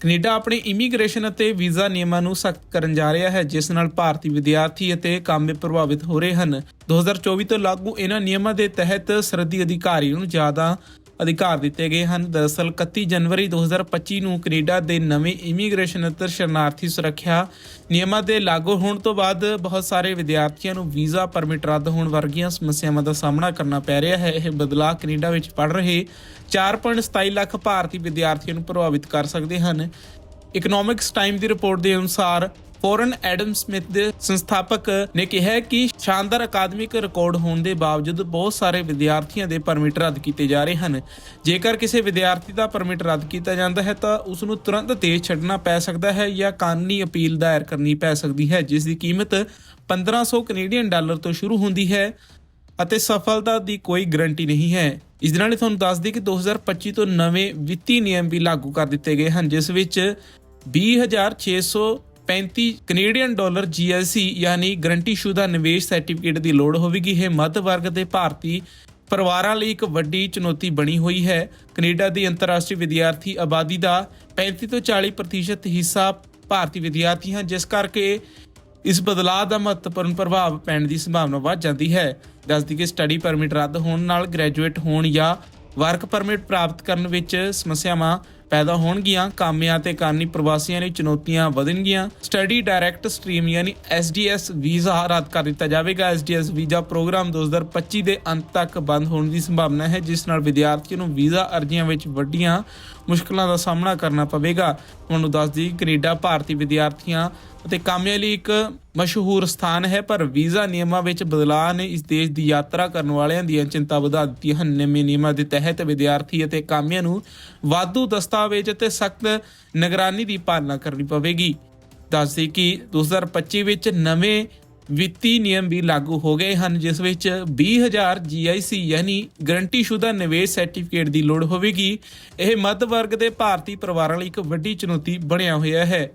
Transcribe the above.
Canada ਆਪਣੇ immigration ਅਤੇ visa ਨਿਯਮਾਂ ਨੂੰ ਸਖਤ ਕਰਨ ਜਾ ਰਿਹਾ ਹੈ, ਜਿਸ ਨਾਲ ਭਾਰਤੀ ਵਿਦਿਆਰਥੀ ਅਤੇ ਕਾਮੇ ਪ੍ਰਭਾਵਿਤ ਹੋ ਰਹੇ ਹਨ। 2024 ਤੋਂ ਲਾਗੂ ਇਹਨਾਂ ਨਿਯਮਾਂ ਦੇ ਤਹਿਤ ਸਰਹੱਦੀ ਅਧਿਕਾਰੀ ਨੂੰ ਜ਼ਿਆਦਾ ਅਧਿਕਾਰ ਦਿੱਤੇ ਗਏ ਹਨ। ਦਰਅਸਲ 31 ਜਨਵਰੀ 2025 ਨੂੰ ਕੈਨੇਡਾ ਦੇ ਨਵੇਂ ਇਮੀਗ੍ਰੇਸ਼ਨ ਅਤੇ ਸ਼ਰਨਾਰਥੀ ਸੁਰੱਖਿਆ ਨਿਯਮਾਂ ਦੇ ਲਾਗੂ ਹੋਣ ਤੋਂ ਬਾਅਦ ਬਹੁਤ ਸਾਰੇ ਵਿਦਿਆਰਥੀਆਂ ਨੂੰ ਵੀਜ਼ਾ ਪਰਮਿਟ ਰੱਦ ਹੋਣ ਵਰਗੀਆਂ ਸਮੱਸਿਆਵਾਂ ਦਾ ਸਾਹਮਣਾ ਕਰਨਾ ਪੈ ਰਿਹਾ ਹੈ। ਇਹ ਬਦਲਾਅ ਕੈਨੇਡਾ ਵਿੱਚ ਪੜ ਰਹੇ 4.27 ਲੱਖ ਭਾਰਤੀ ਵਿਦਿਆਰਥੀਆਂ ਨੂੰ ਪ੍ਰਭਾਵਿਤ ਕਰ ਸਕਦੇ ਹਨ। ਇਕਨੋਮਿਕਸ ਟਾਈਮ ਦੀ ਰਿਪੋਰਟ ਦੇ ਅਨੁਸਾਰ ਫੋਰਨ ਐਡਮ ਸਮਿਥ ਦੇ ਸੰਸਥਾਪਕ ਨੇ ਕਿਹਾ ਕਿ ਸ਼ਾਨਦਾਰ ਅਕਾਦਮਿਕ ਰਿਕਾਰਡ ਹੋਣ ਦੇ ਬਾਵਜੂਦ ਬਹੁਤ ਸਾਰੇ ਵਿਦਿਆਰਥੀਆਂ ਦੇ ਪਰਮਿਟ ਰੱਦ ਕੀਤੇ ਜਾ ਰਹੇ ਹਨ। ਜੇਕਰ ਕਿਸੇ ਵਿਦਿਆਰਥੀ ਦਾ ਪਰਮਿਟ ਰੱਦ ਕੀਤਾ ਜਾਂਦਾ ਹੈ ਤਾਂ ਉਸ ਨੂੰ ਤੁਰੰਤ ਦੇਸ਼ ਛੱਡਣਾ ਪੈ ਸਕਦਾ ਹੈ ਜਾਂ ਕਾਨੂੰਨੀ ਅਪੀਲ ਦਾਇਰ ਕਰਨੀ ਪੈ ਸਕਦੀ ਹੈ, ਜਿਸ ਦੀ ਕੀਮਤ 1500 ਕੈਨੇਡੀਅਨ ਡਾਲਰ ਤੋਂ ਸ਼ੁਰੂ ਹੁੰਦੀ ਹੈ ਅਤੇ ਸਫਲਤਾ ਦੀ ਕੋਈ ਗਾਰੰਟੀ ਨਹੀਂ ਹੈ। ਇਸ ਦੇ ਨਾਲ ਹੀ ਤੁਹਾਨੂੰ ਦੱਸ ਦਈਏ ਕਿ 2025 ਤੋਂ ਨਵੇਂ ਵਿੱਤੀ ਨਿਯਮ ਵੀ ਲਾਗੂ ਕਰ ਦਿੱਤੇ ਗਏ ਹਨ, ਜਿਸ ਵਿੱਚ 20635 ਕੈਨੇਡੀਅਨ ਡਾਲਰ GLC ਯਾਨੀ ਗਰੰਟੀਸ਼ੁਦਾ ਨਿਵੇਸ਼ ਸਰਟੀਫਿਕੇਟ ਦੀ ਲੋੜ ਹੋਵੇਗੀ। ਇਹ ਮੱਧ ਵਰਗ ਦੇ ਭਾਰਤੀ ਪਰਿਵਾਰਾਂ ਲਈ ਇੱਕ ਵੱਡੀ ਚੁਣੌਤੀ ਬਣੀ ਹੋਈ ਹੈ। ਕੈਨੇਡਾ ਦੀ ਅੰਤਰਰਾਸ਼ਟਰੀ ਵਿਦਿਆਰਥੀ ਆਬਾਦੀ ਦਾ 35 ਤੋਂ 40% ਹਿੱਸਾ ਭਾਰਤੀ ਵਿਦਿਆਰਥੀ ਹਨ, ਜਿਸ ਕਰਕੇ ਇਸ ਬਦਲਾਅ ਦਾ ਮਹੱਤਵਪੂਰਨ ਪ੍ਰਭਾਵ ਪੈਣ ਦੀ ਸੰਭਾਵਨਾ ਵੱਧ ਜਾਂਦੀ ਹੈ। ਦੱਸਦੀ ਕਿ ਸਟੱਡੀ ਪਰਮਿਟ ਰੱਦ ਹੋਣ ਨਾਲ ਗ੍ਰੈਜੂਏਟ ਹੋਣ ਜਾਂ ਵਰਕ ਪਰਮਿਟ ਪ੍ਰਾਪਤ ਕਰਨ ਵਿੱਚ ਸਮੱਸਿਆਵਾਂ ਪੈਦਾ ਹੋਣਗੀਆਂ, ਕਾਮਿਆਂ ਤੇ ਕਾਨੀ ਪ੍ਰਵਾਸੀਆਂ ਲਈ ਚੁਣੌਤੀਆਂ ਵਧਣਗੀਆਂ। ਸਟੱਡੀ ਡਾਇਰੈਕਟ ਸਟ੍ਰੀਮ ਯਾਨੀ SDS ਵੀਜ਼ਾ ਰੱਦ ਕਰ ਦਿੱਤਾ ਜਾਵੇਗਾ। SDS ਵੀਜ਼ਾ ਪ੍ਰੋਗਰਾਮ 2025 ਦੇ ਅੰਤ ਤੱਕ ਬੰਦ ਹੋਣ ਦੀ ਸੰਭਾਵਨਾ ਹੈ, ਜਿਸ ਨਾਲ ਵਿਦਿਆਰਥੀਆਂ ਨੂੰ ਵੀਜ਼ਾ ਅਰਜ਼ੀਆਂ ਵਿੱਚ ਵੱਡੀਆਂ ਮੁਸ਼ਕਲਾਂ ਦਾ ਸਾਹਮਣਾ ਕਰਨਾ ਪਵੇਗਾ। ਤੁਹਾਨੂੰ ਦੱਸ ਦਈਏ ਕੈਨੇਡਾ ਭਾਰਤੀ ਵਿਦਿਆਰਥੀਆਂ ਅਤੇ ਕਾਮਿਆਂ ਲਈ ਇੱਕ ਮਸ਼ਹੂਰ ਸਥਾਨ ਹੈ, ਪਰ ਵੀਜ਼ਾ ਨਿਯਮਾਂ ਵਿੱਚ ਬਦਲਾਅ ਨੇ ਇਸ ਦੇਸ਼ ਦੀ ਯਾਤਰਾ ਕਰਨ ਵਾਲਿਆਂ ਦੀਆਂ ਚਿੰਤਾ ਵਧਾ ਦਿੱਤੀ। ਹਨ ਨਵੇਂ ਨਿਯਮਾਂ ਦੇ ਤਹਿਤ ਵਿਦਿਆਰਥੀ ਅਤੇ ਕਾਮਿਆਂ ਨੂੰ ਵਾਧੂ ਦਸਤਾਵੇਜ਼ ਅਤੇ ਸਖਤ ਨਿਗਰਾਨੀ ਦੀ ਪਾਲਣਾ ਕਰਨੀ ਪਵੇਗੀ। ਦੱਸਦੇ ਕਿ 2025 ਵਿੱਚ ਨਵੇਂ ਵਿੱਤੀ ਨਿਯਮ ਵੀ ਲਾਗੂ ਹੋ ਗਏ ਹਨ, ਜਿਸ ਵਿੱਚ 20000 GIC ਯਾਨੀ ਗਰੰਟੀਸ਼ੁਦਾ ਨਿਵੇਸ਼ ਸਰਟੀਫਿਕੇਟ ਦੀ ਲੋੜ ਹੋਵੇਗੀ। ਇਹ ਮੱਧ ਵਰਗ ਦੇ ਭਾਰਤੀ ਪਰਿਵਾਰਾਂ ਲਈ ਇੱਕ ਵੱਡੀ ਚੁਣੌਤੀ ਬਣਿਆ ਹੋਇਆ ਹੈ।